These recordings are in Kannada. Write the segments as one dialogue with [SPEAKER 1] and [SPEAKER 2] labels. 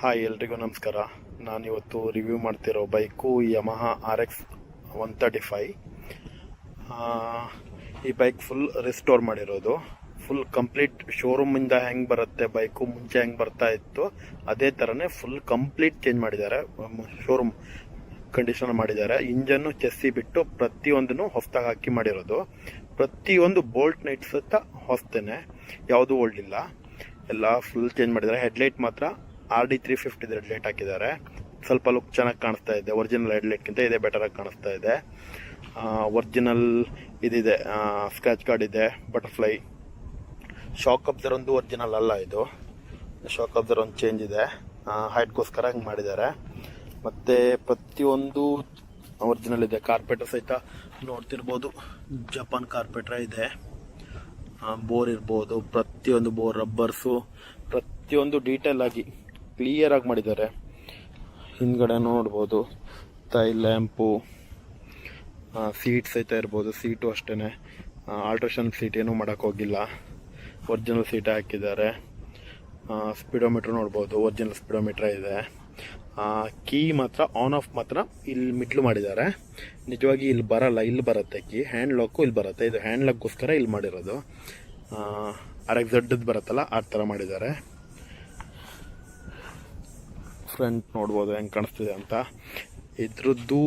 [SPEAKER 1] ಹಾಯ್, ಎಲ್ರಿಗೂ ನಮಸ್ಕಾರ. ನಾನು ಇವತ್ತು ರಿವ್ಯೂ ಮಾಡ್ತಿರೋ bike Yamaha R X one thirty five ಈ ಬೈಕ್ ಫುಲ್ ರಿಸ್ಟೋರ್ ಮಾಡಿರೋದು. ಫುಲ್ ಕಂಪ್ಲೀಟ್ ಶೋರೂಮಿಂದ ಹೆಂಗೆ ಬರುತ್ತೆ, ಬೈಕು ಮುಂಚೆ ಹೆಂಗೆ ಬರ್ತಾ ಇತ್ತು, ಅದೇ ಥರನೇ ಫುಲ್ ಕಂಪ್ಲೀಟ್ ಚೇಂಜ್ ಮಾಡಿದ್ದಾರೆ. ಶೋರೂಮ್ ಕಂಡೀಷನ್ ಮಾಡಿದ್ದಾರೆ. ಇಂಜನ್ನು ಚೆಸ್ಸಿ ಬಿಟ್ಟು ಪ್ರತಿಯೊಂದನ್ನು ಹೊಸದಾಗಿ ಹಾಕಿ ಮಾಡಿರೋದು. ಪ್ರತಿಯೊಂದು ಬೋಲ್ಟ್ ನೈಟ್ ಸುತ್ತ ಹೊಸ್ತೇನೆ. ಯಾವುದೂ ಓಲ್ಡ್ ಇಲ್ಲ. ಎಲ್ಲ ಫುಲ್ ಚೇಂಜ್ ಮಾಡಿದ್ದಾರೆ. ಹೆಡ್ಲೈಟ್ ಮಾತ್ರ R D three fifty headlight ಹಾಕಿದ್ದಾರೆ. ಸ್ವಲ್ಪ ಲುಕ್ ಚೆನ್ನಾಗಿ ಕಾಣಿಸ್ತಾ ಇದೆ. ಒರಿಜಿನಲ್ ಹೆಡ್ಲೈಟ್ಗಿಂತ ಇದೇ ಬೆಟರ್ ಆಗಿ ಕಾಣಿಸ್ತಾ ಇದೆ. ಒರಿಜಿನಲ್ ಇದಿದೆ. ಸ್ಕ್ರ್ಯಾಚ್ ಕಾರ್ಡ್ ಇದೆ ಬಟರ್ಫ್ಲೈ ಶಾಕ್ ಅಬ್ಸರ್ ಒಂದು ಒರಿಜಿನಲ್ ಅಲ್ಲ ಇದು. ಶಾಕ್ ಅಬ್ಸರ್ ಒಂದು ಚೇಂಜ್ ಇದೆ. ಹೈಟ್ಗೋಸ್ಕರ ಹಂಗೆ ಮಾಡಿದ್ದಾರೆ. ಮತ್ತು ಪ್ರತಿಯೊಂದು ಒರಿಜಿನಲ್ ಇದೆ. ಕಾರ್ಪೆಟರ್ ಸಹಿತ ನೋಡ್ತಿರ್ಬೋದು. ಜಪಾನ್ ಕಾರ್ಪೆಟ್ರ ಇದೆ. ಬೋರ್ ಇರ್ಬೋದು. ಪ್ರತಿಯೊಂದು ಬೋರ್ ರಬ್ಬರ್ಸು ಪ್ರತಿಯೊಂದು ಡೀಟೇಲ್ ಆಗಿ ಕ್ಲಿಯರ್ ಆಗಿ ಮಾಡಿದ್ದಾರೆ. ಹಿಂದ್ಗಡೆ ನೋಡ್ಬೋದು, ತೈ ಲ್ಯಾಂಪು ಸೀಟ್ಸ್ ಐತೆ ಇರ್ಬೋದು. ಸೀಟು ಅಷ್ಟೇ ಆಲ್ಟ್ರೇಷನ್ ಸೀಟ್ ಏನೂ ಮಾಡೋಕ್ಕೋಗಿಲ್ಲ ಒರಿಜಿನಲ್ ಸೀಟ್ ಹಾಕಿದ್ದಾರೆ. ಸ್ಪೀಡೋಮೀಟ್ರ್ ನೋಡ್ಬೋದು. ಒರಿಜಿನಲ್ ಸ್ಪೀಡೋಮೀಟ್ರ್ ಇದೆ. ಕೀ ಮಾತ್ರ ಆನ್ ಆಫ್ ಮಾತ್ರ ಇಲ್ಲಿ ಮಿಟ್ಲು ಮಾಡಿದ್ದಾರೆ. ನಿಜವಾಗಿ ಇಲ್ಲಿ ಬರಲ್ಲ, ಇಲ್ಲಿ ಬರುತ್ತೆ ಕೀ ಹ್ಯಾಂಡ್ ಲಾಕು ಇಲ್ಲಿ ಬರುತ್ತೆ. ಇದು ಹ್ಯಾಂಡ್ ಲಾಕ್ಗೋಸ್ಕರ ಇಲ್ಲಿ ಮಾಡಿರೋದು. ಎಕ್ಸ್ ಜಡ್ಡದ್ದು ಬರುತ್ತಲ್ಲ, ಆ ಥರ ಮಾಡಿದ್ದಾರೆ. ಫ್ರಂಟ್ ನೋಡ್ಬೋದು ಹೆಂಗೆ ಕಾಣಿಸ್ತಿದೆ ಅಂತ. ಇದ್ರದ್ದು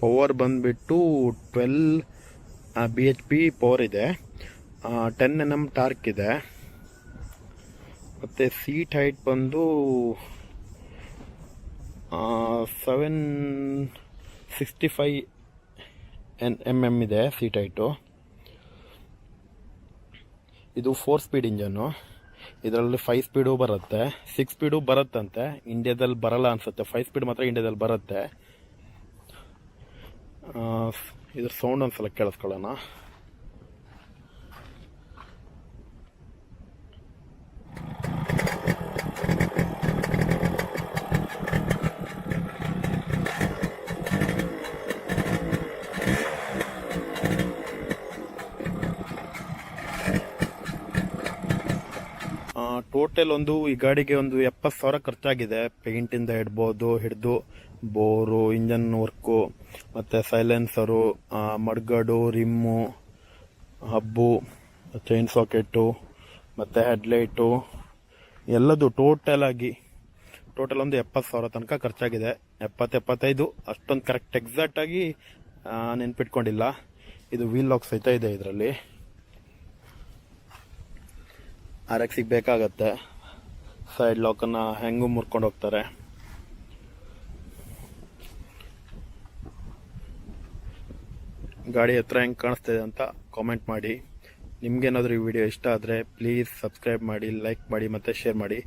[SPEAKER 1] ಪವರ್ ಬಂದುಬಿಟ್ಟು twelve B H P power ಇದೆ. ಟೆನ್ ಎನ್ ಎಂ ಟಾರ್ಕ್ ಇದೆ. ಮತ್ತು ಸೀಟ್ ಹೈಟ್ ಬಂದು seven sixty five N M M ಇದೆ ಸೀಟ್ ಹೈಟು ಇದು ಫೋರ್ ಸ್ಪೀಡ್ ಇಂಜನ್ನು ಇದರಲ್ಲಿ ಫೈವ್ ಸ್ಪೀಡು ಬರುತ್ತೆ ಸಿಕ್ಸ್ ಸ್ಪೀಡು ಬರುತ್ತಂತೆ. ಇಂಡಿಯಾದಲ್ಲಿ ಬರಲ್ಲ ಅನ್ಸುತ್ತೆ. ಫೈವ್ ಸ್ಪೀಡ್ ಮಾತ್ರ ಇಂಡಿಯಾದಲ್ಲಿ ಬರುತ್ತೆ. ಇದ್ರ ಸೌಂಡ್ ಒಂದ್ಸಲ ಕೇಳಿಸ್ಕೊಳ್ಳೋಣ. ಟೋಟಲ್ ಒಂದು ಈ ಗಾಡಿಗೆ ಒಂದು ಎಪ್ಪತ್ತು ಸಾವಿರ ಖರ್ಚಾಗಿದೆ. ಪೇಂಟಿಂದ ಹಿಡ್ಬೋದು, ಹಿಡಿದು ಬೋರು ಇಂಜನ್ ವರ್ಕು ಮತ್ತು silencer mudguard rim hub chain socket ಮತ್ತು ಹೆಡ್ಲೈಟು ಎಲ್ಲದು ಟೋಟಲ್ ಆಗಿ ಟೋಟಲ್ ಒಂದು ಎಪ್ಪತ್ತು ಸಾವಿರ ತನಕ ಖರ್ಚಾಗಿದೆ. ಎಪ್ಪತ್ತು, ಎಪ್ಪತ್ತೈದು, ಅಷ್ಟೊಂದು ಕರೆಕ್ಟ್ ಎಕ್ಸಾಕ್ಟಾಗಿ ನೆನ್ಪಿಟ್ಕೊಂಡಿಲ್ಲ. ಇದು ವೀಲ್ ಲಾಕ್ ಸಹಿತ ಇದೆ ಇದರಲ್ಲಿ. ಆರ್ ಎಕ್ಸಿಗೆ ಬೇಕಾಗತ್ತೆ ಸೈಡ್ ಲಾಕನ್ನು ಹೆಂಗೂ ಮುರ್ಕೊಂಡು ಹೋಗ್ತಾರೆ. ಗಾಡಿ ಹತ್ರ ಹೆಂಗೆ ಕಾಣಿಸ್ತಿದೆ ಅಂತ ಕಾಮೆಂಟ್ ಮಾಡಿ. ನಿಮ್ಗೇನಾದರೂ ಈ ವಿಡಿಯೋ ಇಷ್ಟ ಆದರೆ ಪ್ಲೀಸ್ ಸಬ್ಸ್ಕ್ರೈಬ್ ಮಾಡಿ ಲೈಕ್ ಮಾಡಿ ಮತ್ತು ಶೇರ್ ಮಾಡಿ.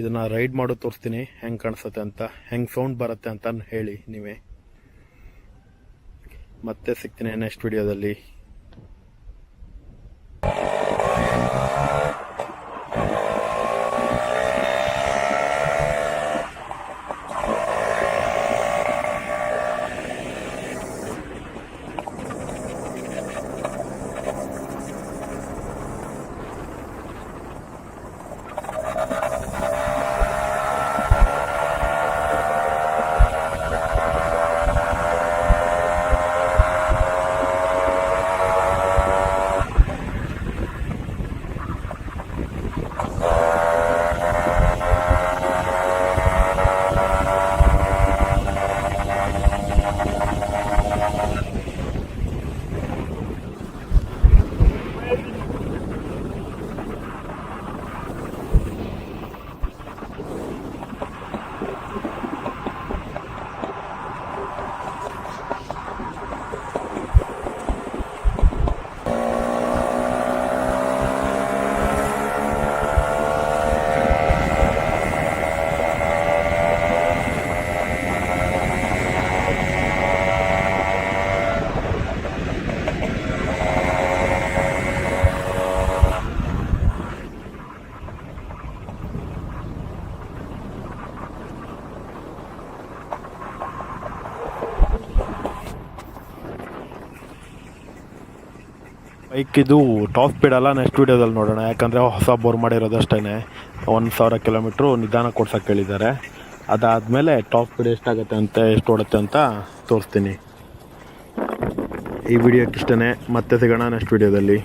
[SPEAKER 1] ಇದನ್ನು ರೈಡ್ ಮಾಡೋ ತೋರಿಸ್ತೀನಿ, ಹೆಂಗೆ ಕಾಣಿಸುತ್ತೆ ಅಂತ, ಹೆಂಗೆ ಸೌಂಡ್ ಬರುತ್ತೆ ಅಂತ ಹೇಳಿ ನೀವೇ. ಮತ್ತೆ ಸಿಗ್ತೀನಿ ನೆಕ್ಸ್ಟ್ ವಿಡಿಯೋದಲ್ಲಿ ಬೈಕ್ ಇದು ಟಾಪ್ ಸ್ಪೀಡ್ ಅಲ್ಲ ನೆಕ್ಸ್ಟ್ ವೀಡಿಯೋದಲ್ಲಿ ನೋಡೋಣ. ಯಾಕಂದರೆ ಹೊಸ ಬೋರ್ ಮಾಡಿರೋದು ಅಷ್ಟೇ ಒಂದು ಸಾವಿರ ಕಿಲೋಮೀಟ್ರು ನಿಧಾನ ಕೊಡ್ಸೋಕೆ ಹೇಳಿದ್ದಾರೆ. ಅದಾದಮೇಲೆ ಟಾಪ್ ಸ್ಪೀಡ್ ಎಷ್ಟಾಗುತ್ತೆ ಅಂತ, ಎಷ್ಟು ಓಡುತ್ತೆ ಅಂತ ತೋರಿಸ್ತೀನಿ. ಈ ವಿಡಿಯೋಕ್ಕಿಷ್ಟೇ ಮತ್ತೆ ಸಿಗೋಣ ನೆಕ್ಸ್ಟ್ ವಿಡಿಯೋದಲ್ಲಿ